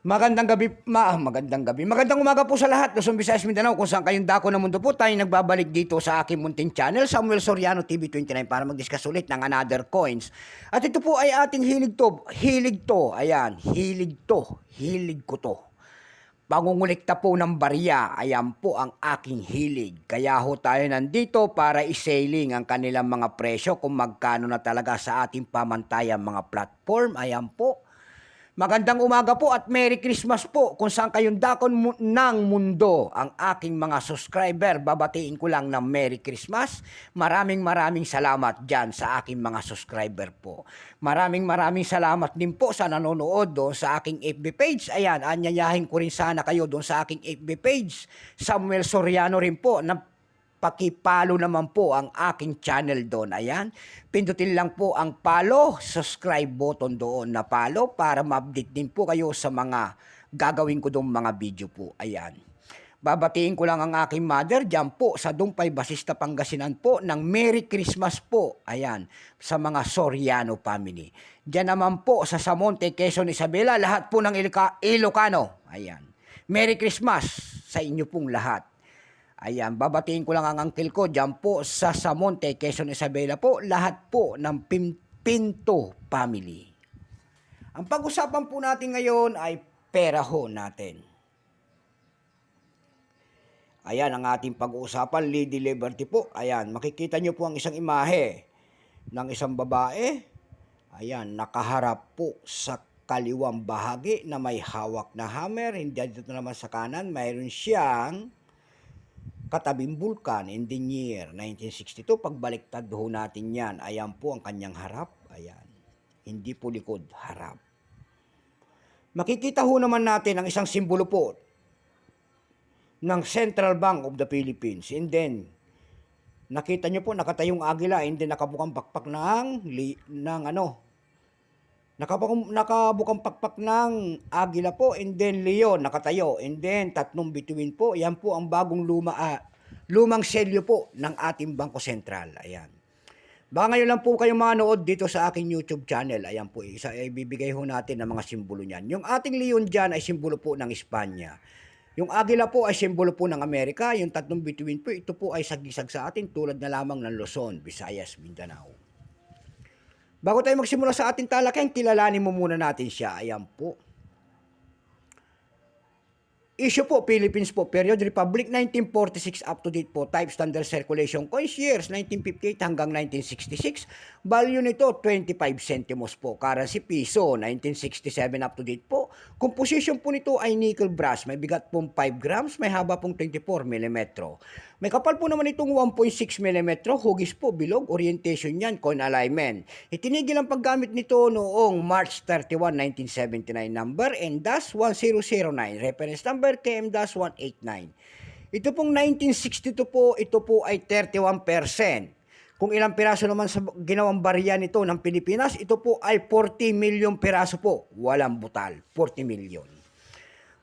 Magandang gabi, ma, ah, magandang gabi. Magandang umaga po sa lahat. Luzon, Visayas, Mindanao, kung saan kayong dako ng mundo po, tayo nagbabalik dito sa aking munting channel, Samuel Soriano TV29, para mag-discuss ulit ng another coins. At ito po ay ating hilig to. Hilig to. Ayan, hilig to. Hilig ko to. Pangungulikta po ng barya, ayan po ang aking hilig. Kaya ho tayo nandito para isailing ang kanilang mga presyo kung magkano na talaga sa ating pamantayan mga platform. Ayan po. Magandang umaga po at Merry Christmas po kung saan kayong dakon mu- ng mundo. Ang aking mga subscriber, babatiin ko lang ng Merry Christmas. Maraming maraming salamat dyan sa aking mga subscriber po. Maraming maraming salamat din po sa nanonood doon sa aking FB page. Ayan, anyayahin ko rin sana kayo doon sa aking FB page. Samuel Soriano rin po na pakipalo naman po ang aking channel doon. Ayan, pindutin lang po ang follow, subscribe button doon na follow para ma-update din po kayo sa mga gagawin ko doon mga video po. Ayan. Babatiin ko lang ang aking mother dyan po sa Dumpay Basista Pangasinan po ng Merry Christmas po. Ayan, sa mga Soriano family. Diyan naman po sa Samonte, Quezon, Isabela, lahat po ng Ilca- Ilocano. Ayan. Merry Christmas sa inyo pong lahat. Ayan, babatiin ko lang ang uncle ko dyan po sa Samonte, Quezon Isabela po, lahat po ng Pinto family. Ang pag-usapan po natin ngayon ay pera ho natin. Ayan ang ating pag-uusapan, Lady Liberty po. Ayan, makikita nyo po ang isang imahe ng isang babae. Ayan, nakaharap po sa kaliwang bahagi na may hawak na hammer. Hindi dito naman sa kanan, mayroon siyang katabing bulkan in the year 1962. Pagbaliktad ho natin yan, ayan po ang kanyang harap. Ayan. Hindi po likod, harap. Makikita ho naman natin ang isang simbolo po ng Central Bank of the Philippines. And then, nakita nyo po, nakatayong agila, and then nakabukang pakpak ng, ng ano, nakabukang, nakabukang pakpak ng agila po, and then leon, nakatayo, and then tatlong bituin po, yan po ang bagong luma, ah, lumang selyo po ng ating Bangko Sentral. Ayan. Baka ngayon lang po kayo manood dito sa aking YouTube channel. Ayan po, isa, ibibigay ho natin ng mga simbolo niyan. Yung ating leon dyan ay simbolo po ng Espanya. Yung agila po ay simbolo po ng Amerika. Yung tatlong bituin po, ito po ay sagisag sa atin tulad na lamang ng Luzon, Visayas, Mindanao. Bago tayo magsimula sa ating talakayan, kilalanin mo muna natin siya. Ayan po. Issue po, Philippines po, period Republic 1946 up to date po, type standard circulation coins years 1958 hanggang 1966. Value nito 25 centimos po, currency piso 1967 up to date po. Composition po nito ay nickel brass, may bigat pong 5 grams, may haba pong 24 mm. May kapal po naman itong 1.6 mm, hugis po, bilog, orientation yan, coin alignment. Itinigil ang paggamit nito noong March 31, 1979 number and DAS 1009, reference number KM-189. Ito pong 1962 po, ito po ay 31%. Kung ilang piraso naman sa ginawang barya nito ng Pilipinas, ito po ay 40 million piraso po. Walang butal, 40 million.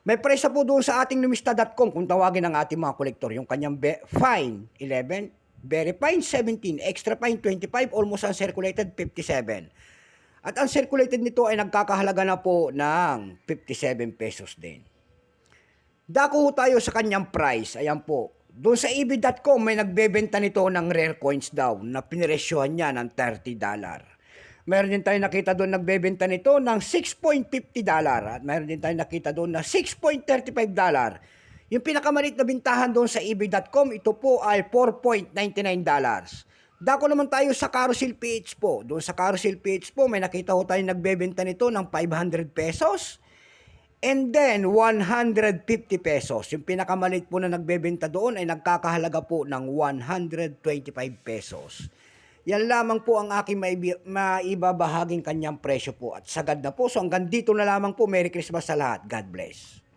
May presyo po doon sa ating numista.com kung tawagin ang ating mga kolektor. Yung kanyang fine, 11, very fine, 17, extra fine, 25, almost uncirculated, 57. At uncirculated nito ay nagkakahalaga na po ng 57 pesos din. Dako tayo sa kanyang price. Ayan po. Doon sa ebay.com may nagbebenta nito ng rare coins daw na piniresyohan niya ng 30 dollar. Meron din tayo nakita doon nagbebenta nito ng 6.50 dollar at meron din tayo nakita doon na 6.35 dollar. Yung pinakamalit na bintahan doon sa ebay.com, ito po ay 4.99 dollars. Dako naman tayo sa Carousel PH po. Doon sa Carousel PH po, may nakita ho tayo nagbebenta nito ng 500 pesos. And then, 150 pesos. Yung pinakamalit po na nagbebenta doon ay nagkakahalaga po ng 125 pesos. Yan lamang po ang aking maibabahaging kanyang presyo po. At sagad na po. So hanggang dito na lamang po. Merry Christmas sa lahat. God bless.